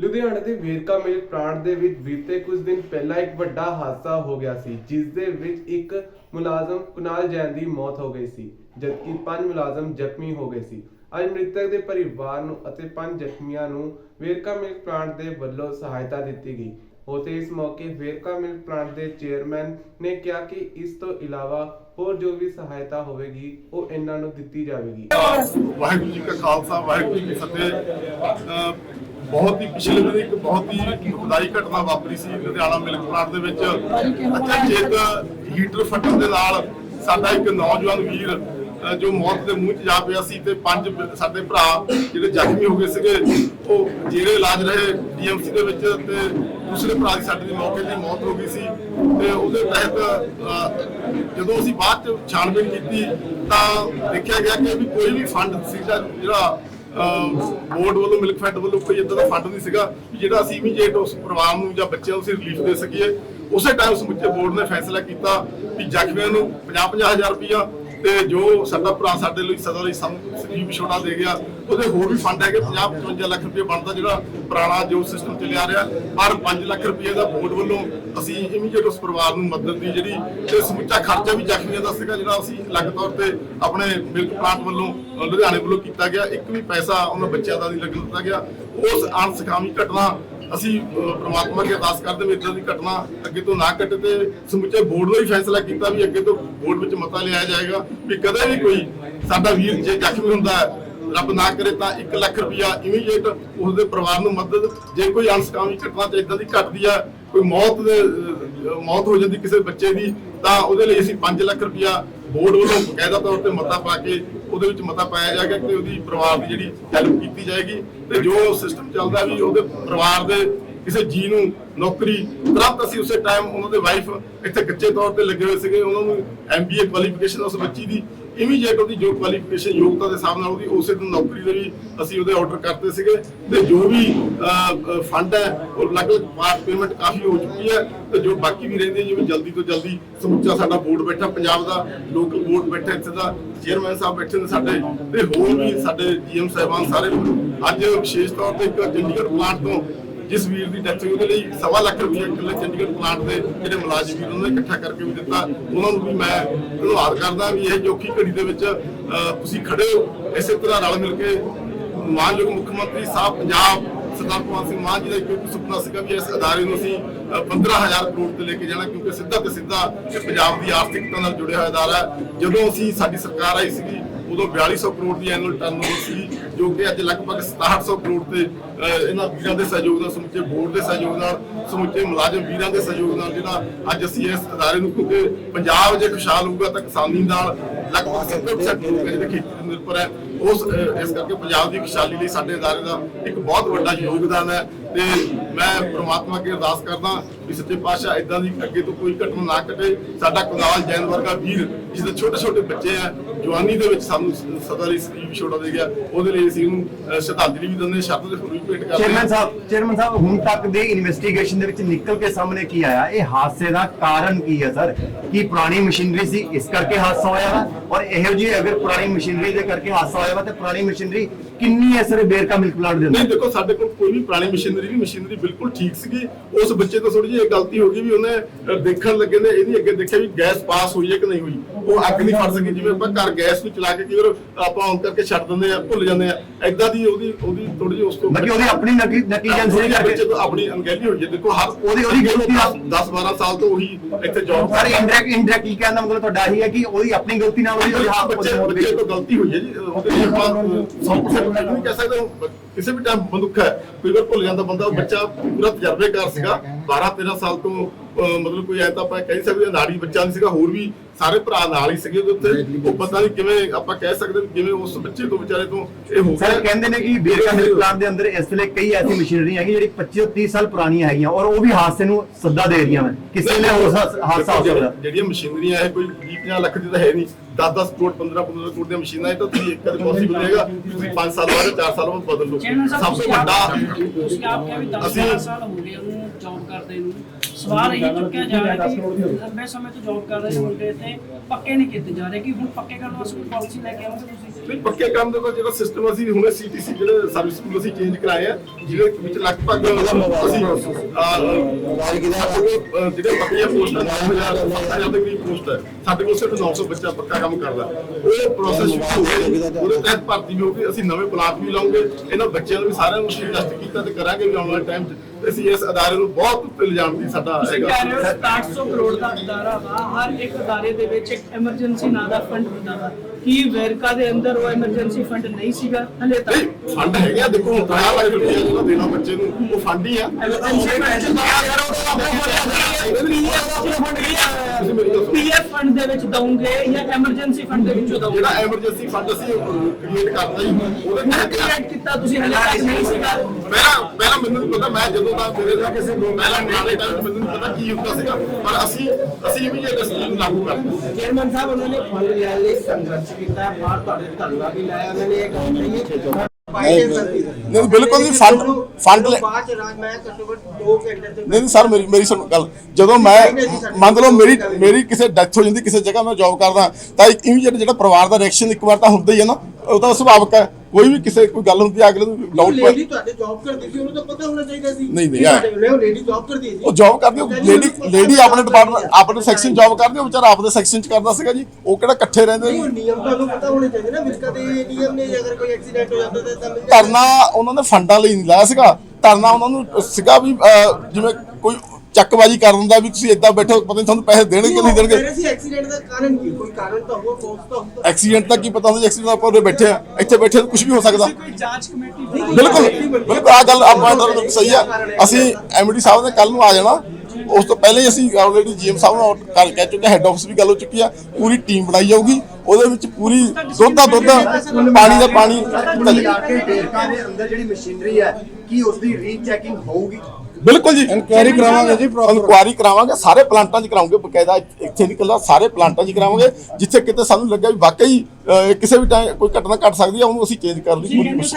ਲੁਧਿਆਣਾ ਦੇ Verka milk plant ਦੇ ਵਿੱਚ ਬੀਤੇ ਕੁਝ ਦਿਨ ਪਹਿਲਾਂ ਇੱਕ ਵੱਡਾ ਹਾਦਸਾ ਹੋ ਗਿਆ ਸੀ, ਜਿਸ ਦੇ ਵਿੱਚ ਇੱਕ ਮੁਲਾਜ਼ਮ ਕੁਨਾਲ ਜੈਨ ਦੀ ਮੌਤ ਹੋ ਗਈ ਸੀ, ਜਦਕਿ ਪੰਜ ਮੁਲਾਜ਼ਮ ਜ਼ਖਮੀ ਹੋ ਗਏ ਸੀ। ਅੱਜ ਮ੍ਰਿਤਕ ਦੇ ਪਰਿਵਾਰ ਨੂੰ ਅਤੇ ਪੰਜ ਜ਼ਖਮੀਆਂ ਨੂੰ ਵੇਰਕਾ ਮਿਲਕ ਪਲਾਂਟ ਦੇ ਵੱਲੋਂ ਸਹਾਇਤਾ ਦਿੱਤੀ ਗਈ। ਉਤੇ ਇਸ ਮੌਕੇ ਵੇਰਕਾ ਮਿਲ ਪਲਾਂਟ ਦੇ ਚੇਅਰਮੈਨ ਨੇ ਕਿਹਾ ਕਿ ਇਸ ਤੋਂ ਇਲਾਵਾ ਹੋਰ ਜੋ ਵੀ ਸਹਾਇਤਾ ਹੋਵੇਗੀ, ਉਹ ਇਹਨਾਂ ਨੂੰ ਦਿੱਤੀ ਜਾਵੇਗੀ। ਵਾਹਿਗੁਰੂ ਜੀ ਕਾ ਖਾਲਸਾ, ਵਾਹਿਗੁਰੂ ਜੀ ਕੀ ਫਤਿਹ। ਬਹੁਤ ਹੀ ਪਿਛਲੇ ਦਿਨ ਇੱਕ ਬਹੁਤ ਹੀ ਖੁਦਾਈ ਘਟਨਾ ਵਾਪਰੀ ਸੀ ਲੁਧਿਆਣਾ ਮਿਲਕ ਪਲਾਂਟ ਦੇ ਵਿੱਚ। ਅਚਨਚੇਤ ਹੀਟਰ ਫਟਣ ਦੇ ਨਾਲ ਸਾਡਾ ਇੱਕ ਨੌਜਵਾਨ ਵੀਰ ਜੋ ਮੌਤ ਦੇ ਮੂੰਹ 'ਚ ਜਾ ਪਿਆ ਸੀ ਤੇ ਪੰਜ ਸਾਡੇ ਭਰਾ ਜਿਹੜੇ ਜ਼ਖਮੀ ਹੋ ਗਏ ਸੀਗੇ, ਉਹ ਜੇਰੇ ਇਲਾਜ ਰਹੇ ਡੀਐਮਸੀ ਦੇ ਵਿੱਚ ਤੇ ਦੂਸਰੇ ਭਰਾ ਦੀ ਸਾਡੇ ਦੀ ਮੌਕੇ ਤੇ ਮੌਤ ਹੋ ਗਈ ਸੀ ਤੇ ਉਹਦੇ ਤਹਿਤ ਜਦੋਂ ਅਸੀਂ ਬਾਅਦ ਚ ਛਾਣਬੀਣ ਕੀਤੀ ਤਾਂ ਦੇਖਿਆ ਗਿਆ ਕਿ ਵੀ ਕੋਈ ਵੀ ਫੰਡ ਸੀਗਾ ਜਿਹੜਾ ਬੋਰਡ ਵੱਲੋਂ ਮਿਲਕ ਫੈਡ ਵੱਲੋਂ ਕੋਈ ਇਦਾਂ ਦਾ ਫੰਡ ਨਹੀਂ ਸੀਗਾ ਵੀ ਜਿਹੜਾ ਅਸੀਂ ਇਮੀਡੀਏਟ ਉਸ ਪਰਿਵਾਰ ਨੂੰ ਜਾਂ ਬੱਚਿਆਂ ਨੂੰ ਅਸੀਂ ਰਿਲੀਫ ਦੇ ਸਕੀਏ। ਉਸੇ ਟਾਈਮ ਸਮੁੱਚੇ ਬੋਰਡ ਨੇ ਫੈਸਲਾ ਕੀਤਾ ਵੀ ਜ਼ਖਮੀਆਂ ਨੂੰ 50 ਹਜ਼ਾਰ ਰੁਪਇਆ ਤੇ ਜੋ ਸਾਡਾ ਭਰਾ ਸਾਡੇ ਲਈ ਸਦਾ ਲਈ ਸਾਨੂੰ ਸੰਜੀਵ ਛੋਟਾ ਦੇ ਗਿਆ। ਉਹਦੇ ਹੋਰ ਵੀ ਫੰਡ ਹੈਗੇ 50 55 ਲੱਖ ਰੁਪਏ ਬਣਦਾ ਜਿਹੜਾ ਪੁਰਾਣਾ ਜੋ ਸਿਸਟਮ ਚੱਲਿਆ ਰਿਹਾ। ਪਰ 5 ਲੱਖ ਰੁਪਏ ਦਾ ਬੋਰਡ ਵੱਲੋਂ ਅਸੀਂ ਇਮੀਡੀਏਟ ਉਸ ਪਰਿਵਾਰ ਨੂੰ ਮਦਦ ਦੀ ਜਿਹੜੀ ਤੇ ਸਮੁੱਚਾ ਖਰਚਾ ਵੀ ਜ਼ਖਮੀਆਂ ਦਾ ਸੀਗਾ ਜਿਹੜਾ ਅਸੀਂ ਅਲੱਗ ਤੌਰ ਤੇ ਆਪਣੇ ਮਿਲਕ ਪਲਾਂਟ ਵੱਲੋਂ ਲੁਧਿਆਣੇ ਵੱਲੋਂ ਕੀਤਾ ਗਿਆ। ਇੱਕ ਵੀ ਪੈਸਾ ਉਹਨਾਂ ਬੱਚਿਆਂ ਦਾ ਨਹੀਂ ਲੱਗਣ ਦਿੱਤਾ ਗਿਆ। ਉਸ ਅਣਸਖਾਮੀ ਘਟਨਾ ਅਸੀਂ ਅ, ਪ੍ਰਮਾਤਮਾ ਅੱਗੇ ਅਰਦਾਸ ਕਰਦੇ ਵੀ ਇਦਾਂ ਦੀ ਘਟਨਾ ਅੱਗੇ ਤੋਂ ਨਾ ਘਟੇ ਤੇ ਸਮੁੱਚੇ ਬੋਰਡ ਨੇ ਹੀ ਫੈਸਲਾ ਕੀਤਾ ਵੀ ਅੱਗੇ ਤੋਂ ਬੋਰਡ ਵਿੱਚ ਮਤਾ ਲਿਆ ਜਾਏਗਾ ਵੀ ਕਦੇ ਵੀ ਕੋਈ ਸਾਡਾ ਵੀਰ ਜੇ ਜ਼ਖਮੀ ਹੁੰਦਾ ਹੈ ਰੱਬ ਨਾ ਕਰੇ ਤਾਂ 1 ਲੱਖ ਰੁਪਇਆ ਇਮੀਡੀਏਟ ਉਸ ਦੇ ਪਰਿਵਾਰ ਨੂੰ ਮਦਦ, ਜੇ ਕੋਈ ਅਣਸਕਾਮੀ ਘਟਨਾ ਚ ਇਦਾਂ ਦੀ ਘਟਦੀ ਆ, ਕੋਈ ਮੌਤ ਦੇ ਮੌਤ ਹੋ ਜਾਂਦੀ ਕਿਸੇ ਬੱਚੇ ਦੀ, ਤਾਂ ਉਹਦੇ ਲਈ ਅਸੀਂ 5 ਲੱਖ ਰੁਪਇਆ ਬੋਰਡ ਵੱਲੋਂ ਬਕਾਇਦਾ ਤੌਰ ਤੇ ਮਤਾ ਪਾ ਕੇ ਉਹਦੇ ਵਿੱਚ ਮਤਾ ਪਾਇਆ ਜਾਏਗਾ ਕਿ ਉਹਦੀ ਪਰਿਵਾਰ ਦੀ ਜਿਹੜੀ ਹੈਲਪ ਕੀਤੀ ਜਾਏਗੀ। ਤੇ ਜੋ ਸਿਸਟਮ ਚੱਲਦਾ ਵੀ ਉਹਦੇ ਪਰਿਵਾਰ ਦੇ ਕਿਸੇ ਜੀ ਨੂੰ ਨੌਕਰੀ, ਤੁਰੰਤ ਅਸੀਂ ਉਸੇ ਟਾਈਮ ਉਹਨਾਂ ਦੇ ਵਾਈਫ ਇੱਥੇ ਕੱਚੇ ਤੌਰ ਤੇ ਲੱਗੇ ਹੋਏ ਸੀਗੇ, ਉਹਨਾਂ ਨੂੰ ਐਮਬੀਏ ਕੁਆਲੀਫਿਕੇਸ਼ਨ ਉਸ ਬੱਚੀ ਦੀ ਇਮੀਡੀਏਟ ਉਹਦੀ ਜੋ ਕੁਆਲੀਫਿਕੇਸ਼ਨ ਯੋਗਤਾ ਦੇ ਹਿਸਾਬ ਨਾਲ ਉਹਦੀ ਉਸੇ ਦਿਨ ਨੌਕਰੀ ਦੇ ਵੀ ਅਸੀਂ ਉਹਦੇ ਆਰਡਰ ਕਰਤੇ ਸੀਗੇ ਤੇ ਜੋ ਵੀ ਫੰਡ ਹੈ, ਉਹ ਅਲੱਗ-ਅਲੱਗ ਪਾਰਟ ਪੇਮੈਂਟ ਕਾਫੀ ਹੋ ਚੁੱਕੀ ਹੈ ਤੇ ਜੋ ਬਾਕੀ ਵੀ ਰਹਿੰਦੇ ਜਿਵੇਂ ਜਲਦੀ ਤੋਂ ਜਲਦੀ ਸਮੁੱਚਾ ਸਾਡਾ ਬੋਰਡ ਬੈਠਾ, ਪੰਜਾਬ ਦਾ ਲੋਕਲ ਬੋਰਡ ਬੈਠਾ, ਇੱਥੇ ਦਾ ਚੇਅਰਮੈਨ ਸਾਹਿਬ ਬੈਠੇ ਨੇ ਸਾਡੇ ਤੇ ਹੋਰ ਵੀ ਸਾਡੇ ਜੀਐਮ ਸਾਹਿਬਾਨ ਸਾਰੇ। ਅੱਜ ਵਿਸ਼ੇਸ਼ ਤੌਰ ਤੇ ਇੱਕ ਚੰਡੀਗੜ੍ਹ ਪਲਾਂਟ ਤੋਂ ਜਿਸ ਵੀਰ ਦੀ ਡੈਥ ਹੋਈ ਉਹਦੇ ਲਈ ਸਵਾ ਲੱਖ ਰੁਪਏ ਇਕੱਲੇ ਚੰਡੀਗੜ੍ਹ ਪਲਾਂਟ ਦੇ ਜਿਹੜੇ ਮੁਲਾਜ਼ਮ ਵੀਰ ਉਹਨਾਂ ਨੇ ਇਕੱਠਾ ਕਰਕੇ ਵੀ ਦਿੱਤਾ। ਉਹਨਾਂ ਨੂੰ ਵੀ ਮੈਂ ਧੰਨਵਾਦ ਕਰਦਾ ਵੀ ਇਹ ਜੋਖੀ ਘੜੀ ਦੇ ਵਿੱਚ ਅਹ, ਤੁਸੀਂ ਖੜੇ ਹੋ। ਇਸੇ ਤਰ੍ਹਾਂ ਰਲ ਮਿਲ ਕੇ ਮਾਨਯੋਗ ਮੁੱਖ ਮੰਤਰੀ ਸਾਹਿਬ ਪੰਜਾਬ ਸਰਦਾਰ ਭਗਵੰਤ ਸਿੰਘ ਮਾਨ ਜੀ ਦਾ ਇੱਕ ਸੁਪਨਾ ਸੀਗਾ ਵੀ ਇਸ ਅਦਾਰੇ ਨੂੰ ਅਸੀਂ ਅਹ, 15000 ਕਰੋੜ ਤੇ ਲੈ ਕੇ ਜਾਣਾ ਕਿਉਂਕਿ ਸਿੱਧਾ ਤੇ ਸਿੱਧਾ ਪੰਜਾਬ ਦੀ ਆਰਥਿਕਤਾ ਨਾਲ ਜੁੜਿਆ ਹੋਇਆ ਅਦਾਰਾ ਹੈ। ਜਦੋਂ ਅਸੀਂ ਸਾਡੀ ਸਰਕਾਰ ਆਈ ਸੀਗੀ ਉਦੋਂ 4200 ਕਰੋੜ ਦੀ ਐਨੂਅਲ ਟਰਨਓਵਰ ਸੀ ਜੋ ਕਿ ਅੱਜ ਲਗਭਗ 6700 ਕਰੋੜ ਤੇ ਅਹ, ਇਹਨਾਂ ਵੀਰਾਂ ਦੇ ਸਹਿਯੋਗ ਨਾਲ ਸਮੁੱਚੇ ਬੋਰਡ ਦੇ ਸਹਿਯੋਗ ਨਾਲ ਸਮੁੱਚੇ ਮੁਲਾਜ਼ਮ ਵੀਰਾਂ ਦੇ ਸਹਿਯੋਗ ਨਾਲ ਜਿਹੜਾ ਅੱਜ ਅਸੀਂ ਇਸ ਅਦਾਰੇ ਨੂੰ ਕਿਉਂਕਿ ਪੰਜਾਬ ਜੇ ਖੁਸ਼ਹਾਲ ਹੋਊਗਾ ਤਾਂ ਕਿਸਾਨੀ ਨਾਲ ਲਗਭਗ 70% ਲੋਕ ਜਿਹੜੇ ਖੇਤੀ ਤੇ ਨਿਰਭਰ ਹੈ। ਉਸ ਅਹ, ਇਸ ਕਰਕੇ ਪੰਜਾਬ ਦੀ ਖੁਸ਼ਹਾਲੀ ਲਈ ਸਾਡੇ ਅਦਾਰੇ ਦਾ ਇੱਕ ਬਹੁਤ ਵੱਡਾ ਯੋਗਦਾਨ ਹੈ ਤੇ ਮੈਂ ਪ੍ਰਮਾਤਮਾ ਅੱਗੇ ਅਰਦਾਸ ਕਰਦਾ ਵੀ ਸੱਚੇ ਪਾਤਸ਼ਾਹ ਇਦਾਂ ਦੀ ਅੱਗੇ ਤੋਂ ਕੋਈ ਘਟਨਾ ਨਾ ਘਟੇ। ਸਾਡਾ ਕੁਨਾਲ ਜੈਨ ਵਰਗਾ ਵੀਰ ਜਿਸ ਦੇ ਛੋਟੇ ਛੋਟੇ ਬੱਚੇ ਆ ਜਵਾਨੀ ਦੇ ਵਿੱਚ ਸਾਨੂੰ ਸ- ਸਦਾ ਲਈ ਸਕੀਮ ਛੋੜਾ ਦੇ ਗਿਆ। ਉਹਦੇ ਲਈ ਅਸੀਂ ਉਹਨੂੰ ਅਹ, ਸ਼ਰਧਾਂਜਲੀ ਵੀ ਦਿੰਦੇ ਸ਼ਰਤ ਦੇ ਫੁੱਲ ਵੀ ਭੇਟ ਕਰਦੇ ਚੇਅਰਮੈਨ ਸਾਹਿਬ ਚੇਅਰਮੈਨ ਸਾਹਿਬ ਹੁਣ ਤੱਕ ਦੇ ਇਨਵੈਸਟੀਗੇਸ਼ਨ ਦੇ ਵਿੱਚ ਨਿਕਲ ਕੇ ਸਾਹਮਣੇ ਕੀ ਆਇਆ? ਇਹ ਹਾਦਸੇ ਦਾ ਕਾਰਨ ਕੀ ਹੈ ਸਰ? ਕੀ ਪੁਰਾਣੀ ਮਸ਼ੀਨਰੀ ਸੀ? ਇਸ ਕਰਕੇ ਹਾਦਸਾ ਹੋਇਆ ਔਰ ਇਹੋ ਜਿਹੀ ਅਗਰ ਪੁਰਾਣੀ ਮਸ਼ੀਨਰੀ ਦੇ ਕਰਕੇ ਹਾਦਸਾ ਹੋਇਆ ਵਾ ਤੇ ਪੁਰਾਣੀ ਮਸ਼ੀਨਰੀ ਕਿੰਨੀ ਹੈ ਸਰ ਬੇਰਕਾ ਮਿਲਕ ਪਲਾਂਟ ਦੇ ਨਹੀਂ ਅੰਦਰ ਦੇਖੋ ਸਾਡੇ ਕੋਲ ਕੋਈ ਵੀ ਪੁਰਾਣੀ ਮਸ਼ੀਨਰੀ ਨਹੀਂ ਮਸ਼ੀਨਰੀ ਬਿਲਕੁਲ ਠੀਕ ਸੀਗੀ। ਉਸ ਬੱਚੇ ਤੋਂ ਥੋੜੀ ਜਿਹੀ ਇਹ ਗਲਤੀ ਹੋ ਗਈ ਵੀ ਉਹਨੇ ਦੇਖਣ ਲੱਗੇ ਨੇ ਇਹਦੀ ਅੱਗੇ ਦੇਖਿਆ ਵੀ ਗੈਸ ਪਾਸ ਹੋਈ ਹੈ ਕਿ ਨਹੀਂ ਹੋਈ। ਉਹ ਅੱਗ ਨਹੀਂ ਫੜ ਸਕੀ ਜਿਵੇਂ ਆਪਾਂ ਘਰ ਗੈਸ ਨੂੰ ਚਲਾ ਕੇ ਕਈ ਵਾਰ ਆਪਾਂ ਔਨ ਕਰਕੇ ਛੱਡ ਦਿੰਦੇ ਆ ਭੁੱਲ ਜਾਂਦੇ ਆ। ਐਦਾਂ ਦੀ ਉਹਦੀ ਉਹਦੀ ਥੋੜੀ ਜਿਹੀ ਉਸ ਤੋਂ ਬਾਕੀ ਉਹਦੀ ਆਪਣੀ ਉਹਦੇ ਦੇ ਕਰਕੇ ਬੱਚੇ ਤੋਂ ਆਪਣੀ ਅਣਗਹਿਲੀ ਹੋਈ ਹੈ। ਦੇਖੋ ਹਰ ਉਹਦੀ- ਉਹਦੀ ਗਲਤੀ ਨਾਲ- 10 12 ਸਾਲ ਤੋਂ ਉਹੀ ਇੱਥੇ ਜੌਬ ਸਰ ਇੰਡਾਇਰੈਕਟ ਇੰਡਾਇਰੈਕਟਲੀ ਕਹਿਣ ਦਾ ਮਤਲਬ ਤੁਹਾਡਾ ਇਹੀ ਹੈ ਕਿ ਉਹਦੀ ਆਪਣੀ ਗਲਤੀ ਨਾਲ ਉਹਦੀ ਹਾਦਸਾ ਬੱਚੇ ਬੱਚੇ ਤੋਂ ਗਲਤੀ ਹੋਈ ਹੈ ਜੀ। ਉਹਦੇ ਲਈ ਆਪਾਂ 100% ਨਹੀਂ ਕਹਿ ਸਕਦੇ ਉਹ ਕਿਸੇ ਵੀ ਟਾਈਮ ਬੰਦੁਕ ਹੈ ਕੋਈ ਵਾਰ ਭੁੱਲ ਜਾਂਦਾ ਬੰਦਾ ਉਹ ਬੱਚਾ ਪੂਰਾ ਤਜਰਬੇਕਾਰ ਸੀਗਾ। 12 13 ਸਾਲ ਤੋਂ ਮਤਲਬ ਕੋਈ ਐ ਤਾਂ ਆਪਾਂ ਕਹਿ ਸਕਦੇ ਹਾਂ ਨਾੜੀ ਬੱਚਾ ਨਹੀਂ ਸੀਗਾ ਹੋਰ ਵੀ ਸਾਰੇ ਭਰਾ ਨਾਲ ਹੀ ਸੀਗੇ ਉਹਦੇ ਉੱਤੇ। ਉਹ ਪਤਾ ਨਹੀਂ ਕਿਵੇਂ ਆਪਾਂ ਕਹਿ ਸਕਦੇ ਵੀ ਕਿਵੇਂ ਉਸ ਬੱਚੇ ਤੋਂ ਵਿਚਾਰੇ ਤੋਂ ਇਹ ਹੋ ਸਰ ਕਹਿੰਦੇ ਨੇ ਕਿ ਬੇਰਕਾ ਮਿਲਕ ਪਲਾਂਟ ਦੇ ਅੰਦਰ ਇਸ ਵੇਲੇ ਕਈ ਐਸੀ ਮਸ਼ੀਨਰੀ ਹੈਗੀ ਜਿਹੜੀ 25 ਤੋਂ 30 ਸਾਲ ਪੁਰਾਣੀਆਂ ਹੈਗੀਆਂ ਔਰ ਉਹ ਵੀ ਹਾਦਸੇ ਨੂੰ ਸੱਦਾ ਦੇ ਰਹੀਆਂ ਨੇ। ਕਿਸੇ ਨੇ ਹੋਰ ਹਾਦਸਾ ਹੋ ਸਕਦਾ। ਜਿਹੜੀਆਂ ਮਸ਼ੀਨਰੀਆਂ ਇਹ ਕੋਈ 20 50 ਲੱਖ ਦੀ ਤਾਂ ਹੈ ਨਹੀਂ। 10-10 ਕਰੋੜ 15-15 ਕਰੋੜ ਦੀਆਂ ਮਸ਼ੀਨਾਂ ਇਹ ਤਾਂ ਤੁਸੀਂ ਇੱਕ ਕਦੇ ਪੋਸੀਬਲ ਤੁਸੀਂ 5 ਸਾਲ ਬਾਅਦ 4 ਸਾਲ ਬਾਅਦ ਬਦਲ ਲਓ ਸਭ ਤੋਂ ਵੱਡਾ ਤੁਸੀਂ ਆਪ ਕਿਹਾ ਵੀ 10 ਅਸੀਂ- ਸਾਲ ਹੋ ਗਏ ਉਹਨੂੰ ਜੌਬ ਕਰਦੇ ਨੂੰ। ਸਵਾਲ ਇਹ ਚੁੱਕਿਆ ਜਾ ਰਿਹਾ ਕਿ ਲੰਬੇ ਸਮੇਂ ਤੋਂ ਜੌਬ ਕਰ ਰਹੇ ਮੁੰਡੇ ਤੇ ਪੱਕੇ ਨਹੀਂ ਕੀਤੇ ਜਾ ਰਹੇ ਕਿ ਹੁਣ ਪੱਕੇ ਕਰਨ ਵਾਸਤੇ ਕੋਈ ਪਾਲਿਸੀ ਲੈ ਕੇ ਆਉਂਗੇ ਤੁਸੀਂ? ਨਹੀਂ ਪੱਕੇ ਕੰਮ ਦਾ ਜਿਹੜਾ ਸਿਸਟਮ ਅਸੀਂ ਹੁਣੇ ਸੀਟੀਸੀ ਜਿਹੜੇ ਸਰਵਿਸ ਸਕੂਲ ਅਸੀਂ ਚੇਂਜ ਕਰਾਏ ਆ ਜਿਹਦੇ ਵਿੱਚ ਲਗਭਗ ਅਸੀਂ ਅਹ, ਅਹ, ਜਿਹੜੇ ਪੱਕੀਆਂ ਪੋਸਟਾਂ 9000 7000 ਦੇ ਕਰੀਬ ਪੋਸਟ ਹੈ। ਸਾਡੇ ਕੋਲ ਸਿਰਫ 900 ਬੱਚਾ ਪੱਕਾ ਕੰਮ ਕਰਦਾ। ਉਹ ਪ੍ਰੋਸੈਸ ਸ਼ੁਰੂ ਹੋ ਗਿਆ ਉਹਦੇ ਤਹਿਤ ਭਰਤੀ ਵੀ ਹੋ ਗਈ। ਅਸੀਂ ਨਵੇਂ ਪਲਾਟ ਵੀ ਲਾਉਂਗੇ। ਇਹਨਾਂ ਬੱਚਿਆਂ ਨੂੰ ਵੀ ਸਾਰਿਆਂ ਨੂੰ ਅਸੀਂ ਟੈਸਟ ਕੀਤਾ ਤੇ ਕਰਾਂਗੇ ਵੀ ਆਉਣ ਵਾਲੇ ਟਾਈਮ 'ਚ। ਤੇ ਅਸੀਂ ਇਸ ਅਦਾਰੇ ਨੂੰ ਬਹੁਤ ਉੱਤੇ ਲਿਜਾਣ ਦੀ ਸਾਡਾ ਹੈਗਾ। ਕਹਿ ਰਹੇ ਹੋ 700 ਕਰੋੜ ਦਾ ਅਦਾਰਾ ਵਾ। ਹਰ ਇੱਕ ਅਦਾਰੇ ਦੇ ਵਿੱਚ ਇੱਕ ਐਮਰਜੈਂਸੀ ਨਾਂ ਦਾ ਫੰਡ ਹੁੰਦਾ ਵਾ। ਕੀ ਵੇਰਕਾ ਦੇ ਅੰਦਰ ਉਹ ਐਮਰਜੈਂਸੀ ਫੰਡ ਨਹੀਂ ਸੀਗਾ? ਹਲੇ ਤੱਕ ਨਹੀਂ ਫੰਡ ਹੈਗੇ ਆ। ਦੇਖੋ ਹੁਣ ਆਇਆ ਲੱਖ ਰੁਪਏ ਜਿਹੜਾ ਦੇਣਾ ਬੱਚੇ ਨੂੰ। ਉਹ ਫੰਡ ਹੀ ਆ। ਐਮਰਜੈਂਸੀ ਤੁਸੀਂ ਮੇਰੀ ਗੱਲ ਸੁਣੋ ਪੀਐਫ ਫੰਡ ਦੇ ਵਿੱਚ ਦਊਂਗੇ ਜਾਂ ਐਮਰਜੈਂਸੀ ਫੰਡ ਦੇ ਵਿੱਚੋਂ ਦਊਂਗੇ? ਜਿਹੜਾ ਐਮਰਜੈਂਸੀ ਫੰਡ ਅਸੀਂ ਕ੍ਰੀਏਟ ਕਰਤਾ ਜੀ ਉਹਦੇ ਤਹਿਤ ਕ੍ਰੀਏਟ ਕੀਤਾ ਤੁਸੀਂ ਹਲੇ ਤੱਕ ਨਹੀਂ ਸੀਗਾ। ਪਹਿਲਾਂ ਪਹਿਲਾਂ ਮੈਨੂੰ ਨਹੀਂ ਪਤਾ ਮੈਂ ਜਦੋਂ ਦਾ ਮੇਰੇ ਦਾ ਕਿਸੇ ਪਹਿਲਾਂ ਨਾਲੇ ਟਾਈਮ ਮੈਨੂੰ ਨਹੀਂ ਪਤਾ ਕੀ ਹੁੰਦਾ ਸੀਗਾ। ਪਰ ਅਸੀਂ ਅਸੀਂ ਵੀ ਇਹ ਸਕੀਮ ਲਾਗੂ ਕਰਦੇ ਚੇਅਰਮੈਨ ਸਾਹਿਬ ਉਹਨਾਂ ਨੇ ਫੰਡ ਲੈਣ ਲਈ ਸੰਘਰਸ਼ ਕੀਤਾ ਬਾਹਰ ਤੁਹਾਡੇ ਧਰਨਾ ਵੀ ਲਾਇਆ ਉਹਨਾਂ ਨੇ ਇਹ ਗੱਲ ਨਹੀਂ, ਬਿਲਕੁਲ ਨਹੀਂ, ਫੰਡ- ਫੰਡ ਲੈ- ਬਾਅਦ ਚ ਰਾਜ ਮੈਂ ਘੱਟੋ ਘੱਟ 2 ਘੰਟੇ ਤੋਂ ਨਹੀਂ ਸਰ ਮੇਰੀ ਮੇਰੀ ਸੁਣੋ ਗੱਲ ਜਦੋਂ ਮੈਂ ਮੰਨ ਲਓ ਮੇਰੀ ਮੇਰੀ ਕਿਸੇ ਡੈਥ ਹੋ ਜਾਂਦੀ ਕਿਸੇ ਜਗ੍ਹਾ ਮੈਂ ਜੌਬ ਕਰਦਾ ਤਾਂ ਇੱਕ ਇਮੀਡੀਏਟ ਜਿਹੜਾ ਪਰਿਵਾਰ ਦਾ ਰਿਐਕਸ਼ਨ ਇੱਕ ਵਾਰ ਤਾਂ ਹੁੰਦਾ ਹੀ ਹੈ ਨਾ। ਉਹ ਤਾਂ ਸੁਭਾਵਿਕ ਹੈ। ਕੋਈ ਵੀ ਕਿਸੇ ਕੋਈ ਗੱਲ ਹੁੰਦੀ ਹੈ ਅਗਲੇ ਨੂੰ ਲਾਊਡ ਲੇਡੀ ਤੁਹਾਡੇ ਜੌਬ ਕਰਦੀ ਸੀ ਉਹਨੂੰ ਤਾਂ ਪਤਾ ਹੋਣਾ ਚਾਹੀਦਾ ਸੀ। ਨਹੀਂ, ਨਹੀਂ, ਕਿ ਆ- ਤੁਹਾਡੇ ਵੇਲੇ ਉਹ ਲੇਡੀ ਜੌਬ ਕਰਦੀ ਸੀ। ਉਹ ਜੌਬ ਕਰਦੀ ਉਹ ਲੇਡੀ ਲੇਡੀ ਆਪਣੇ ਡਿਪਾਰਟਮੈਂਟ ਆਪਣੇ ਸੈਕਸ਼ਨ ਜੌਬ ਕਰਦੀ ਉਹ ਵਿਚਾਰਾ ਆਪਣੇ ਸੈਕਸ਼ਨ ਚ ਕਰਦਾ ਸੀਗਾ ਜੀ। ਉਹ ਕਿਹੜਾ ਇਕੱਠੇ ਰਹਿੰਦੇ ਨਹੀਂ ਉਹ ਨੇ ਨਿਯਮ ਤੁਹਾਨੂੰ ਪਤਾ ਹੋਣੇ ਚਾਹੀਦੇ ਨਾ ਵਿਸਕਾ ਦੇ ਨਿਯਮ ਨੇ ਅਗਰ ਕੋਈ ਐਕਸੀਡੈਂਟ ਹੋ ਜਾਂਦਾ ਤਾਂ ਤਾਂ ਮਿਲ ਜਾਂਦਾ। ਧਰਨਾ ਉਹਨਾਂ ਨੇ ਫੰਡਾਂ ਲਈ ਨਹੀਂ ਲਾਇਆ ਸੀਗਾ। ਧਰਨਾ ਉਹਨਾਂ ਨੂੰ ਸੀਗਾ ਵੀ ਅਹ, ਜਿਵੇਂ ਕੋਈ ਚੱਕਬਾਜੀ ਕਰ ਦਿੰਦਾ ਵੀ ਤੁਸੀਂ ਏਦਾਂ ਬੈਠੋ ਪਤਾ ਨਹੀਂ ਤੁਹਾਨੂੰ ਪੈਸੇ ਦੇਣਗੇ ਕਿ ਨਹੀਂ ਦੇਣਗੇ। ਸੀ ਐਕਸੀਡੈਂਟ ਦਾ ਕਾਰਨ ਕੀ? ਕੋਈ ਕਾਰਨ ਤਾਂ ਹੋਊਗਾ ਕੋਸ ਤਾਂ ਹੋਊਗਾ ਐਕਸੀਡੈਂਟ ਦਾ ਕੀ ਪਤਾ ਹੁੰਦਾ ਐਕਸੀਡੈਂਟ ਆਪਾਂ ਉਰੇ ਬੈਠੇ ਆ ਇੱਥੇ ਬੈਠੇ ਕੁਝ ਵੀ ਹੋ ਸਕਦਾ। ਕੋਈ ਜਾਂਚ ਕਮੇਟੀ ਬਿਲਕੁਲ ਬਿਲਕੁਲ ਆ ਗੱਲ ਆਪਾਂ ਦਾ ਸਹੀ ਆ। ਅਸੀਂ ਐਮਡੀ ਸਾਹਿਬ ਨੇ ਕੱਲ ਨੂੰ ਆ ਜਾਣਾ ਉਸ ਤੋਂ ਪਹਿਲੇ ਹੀ ਅਸੀਂ ਆਲਰੇਡੀ ਜੀਐਮ ਸਾਹਿਬ ਨੂੰ ਕਰ ਕਹਿ ਚੁੱਕੇ ਹੈੱਡ ਆਫਿਸ ਵੀ ਗੱਲ ਹੋ ਚੁੱਕੀ ਆ ਪੂਰੀ ਟੀਮ ਬਣਾਈ ਜਾਊਗੀ ਉਹਦੇ ਵਿੱਚ ਪੂਰੀ ਦੁੱਧ ਦੁੱਧ ਪਾਣੀ ਦਾ ਪਾਣੀ ਕੁੱਲ ਮਿਲਾ ਕੇ ਵੇਰਕਾ ਦੇ ਅੰਦਰ ਜਿਹੜੀ ਮਸ਼ੀਨਰੀ ਹੈ ਕੀ ਉਸ ਦੀ ਰੀਚੈਕਿੰਗ ਹੋਊਗੀ? ਬਿਲਕੁਲ ਜੀ। ਇਨਕੁਆਇਰੀ ਕਰਾਵਾਂਗੇ ਜੀ ਇਨਕੁਆਇਰੀ ਕਰਾਵਾਂਗੇ ਸਾਰੇ ਪਲਾਂਟਾਂ 'ਚ ਕਰਾਉਂਗੇ ਬਕਾਇਦਾ ਇੱਥੇ ਨਹੀਂ ਇਕੱਲਾ ਸਾਰੇ ਪਲਾਂਟਾਂ 'ਚ ਕਰਾਵਾਂਗੇ ਜਿੱਥੇ ਕਿਤੇ ਸਾਨੂੰ ਲੱਗਿਆ ਵੀ ਵਾਕਈ ਕਿਸੇ ਵੀ ਟਾਈਮ ਕੋਈ ਘਟਨਾ ਘਟ ਸਕਦੀ ਹੈ ਉਹਨੂੰ ਅਸੀਂ ਚੇਂਜ ਕਰਨ ਦੀ ਪੂਰੀ ਕੋਸ਼ਿਸ਼